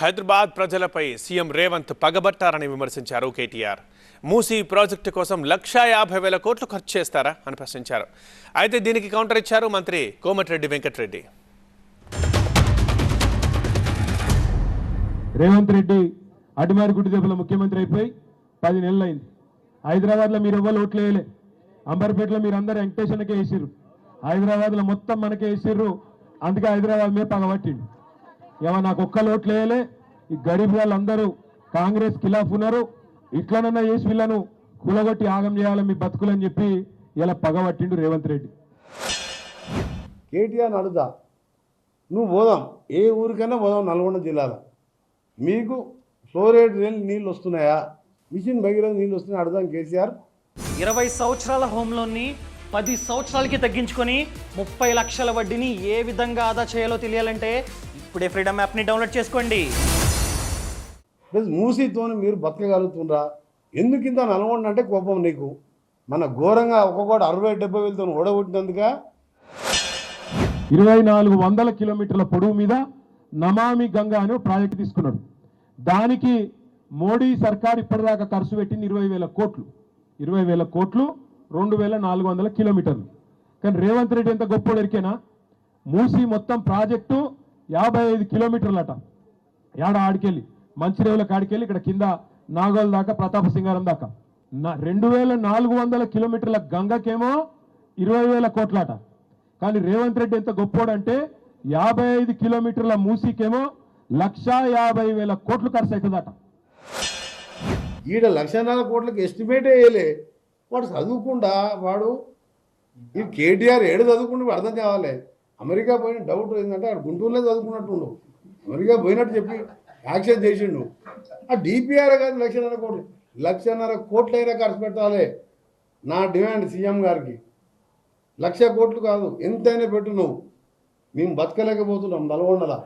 హైదరాబాద్ ప్రజలపై సీఎం రేవంత్ పగబట్టారని విమర్శించారు కేటీఆర్. మూసీ ప్రాజెక్టు కోసం లక్షా యాభై వేల కోట్లు ఖర్చు చేస్తారా అని ప్రశ్నించారు. అయితే దీనికి కౌంటర్ ఇచ్చారు మంత్రి కోమటిరెడ్డి వెంకటరెడ్డి. రేవంత్ రెడ్డి అడిమారిగుడ్డి దెబ్బల ముఖ్యమంత్రి అయిపోయి పది నెలలు అయింది హైదరాబాద్లో మీరు ఎవ్వరు ఓట్లు వేయలే. అంబర్పేటలో మీరు అందరు వెంకటేశ్వరకే వేసిర్రు. హైదరాబాద్లో మొత్తం మనకే వేసిర్రు. అందుకే హైదరాబాద్ మీద పగబట్టిండు. ఏమో నాకు ఒక్క ఓట్లు వేయలే? ఈ గరీబ్ వాళ్ళందరూ కాంగ్రెస్ ఖిలాఫ్ ఉన్నారు. ఇట్లనన్నా చేసి వీళ్ళను కూలగొట్టి ఆగం చేయాలి మీ బతుకులని చెప్పి ఇలా పగబట్టిండు రేవంత్ రెడ్డి. కేటీఆర్ అడుగుదా నువ్వు పోదాం ఏ ఊరికైనా పోదాం నల్గొండ జిల్లాలో. మీకు ఫ్లోరైడ్ నీళ్ళు నీళ్ళు వస్తున్నాయా? మిషన్ భగీరథ నీళ్ళు వస్తున్నాయా? అడుగుదాం కేసీఆర్. ఇరవై సంవత్సరాల హోమ్ లోన్ని పది సంవత్సరాలకి తగ్గించుకొని ముప్పై లక్షల వడ్డీని ఏ విధంగా ఆదా చేయాలో తెలియాలంటే ఇప్పుడే ఫ్రీడమ్ యాప్ని డౌన్లోడ్ చేసుకోండి. ప్లస్ మూసీతోని మీరు బతకగలుగుతుండ్రా. ఎందుకు ఇంత నల్గొండ అంటే కోపం నీకు? మన ఘోరంగా ఒక్కొక్కటి అరవై డెబ్బై వేలతో ఓడగొట్టినందుక? ఇరవై నాలుగు వందల కిలోమీటర్ల పొడవు మీద నమామి గంగా అని ఒక ప్రాజెక్ట్ తీసుకున్నాడు. దానికి మోడీ సర్కార్ ఇప్పటిదాకా ఖర్చు పెట్టింది ఇరవై వేల కోట్లు. ఇరవై వేల కోట్లు రెండు వేల నాలుగు వందల కిలోమీటర్లు. కానీ రేవంత్ రెడ్డి ఎంత గొప్ప ఎరికేనా? మూసి మొత్తం ప్రాజెక్టు యాభై ఐదు కిలోమీటర్లట. ఏడ ఆడికెళ్ళి? మంచిరేవుల కాడికెళ్ళి ఇక్కడ కింద నాగోల్ దాకా ప్రతాప సింగారం దాకా. నా- రెండు వేల నాలుగు వందల కిలోమీటర్ల గంగకేమో ఇరవై వేల కోట్లట. కానీ రేవంత్ రెడ్డి ఎంత గొప్పోడంటే యాభై ఐదు కిలోమీటర్ల మూసీకేమో లక్షా యాభై వేల కోట్లు ఖర్చు అవుతుందట ఈడ లక్షన్నర కోట్లకి ఎస్టిమేట్ వేయలే. వాడు చదువుకుండా వాడు ఈ కేటీఆర్ ఏడు చదువుకుంటే అర్థం కావాలి. అమెరికా పోయిన డౌట్ ఏంటంటే అక్కడ గుంటూరులో చదువుకున్నట్టుండు అమెరికా పోయినట్టు చెప్పి యాక్షన్ చేసిండు. ఆ డిపిఆర్ కాదు లక్షన్నర కోట్లు లక్షన్నర కోట్లైనా ఖర్చు పెట్టాలి నా డిమాండ్ సీఎం గారికి. లక్ష కోట్లు కాదు ఎంతైనా పెట్టు నువ్వు. మేము బతకలేకపోతున్నాం నల్గొండలా.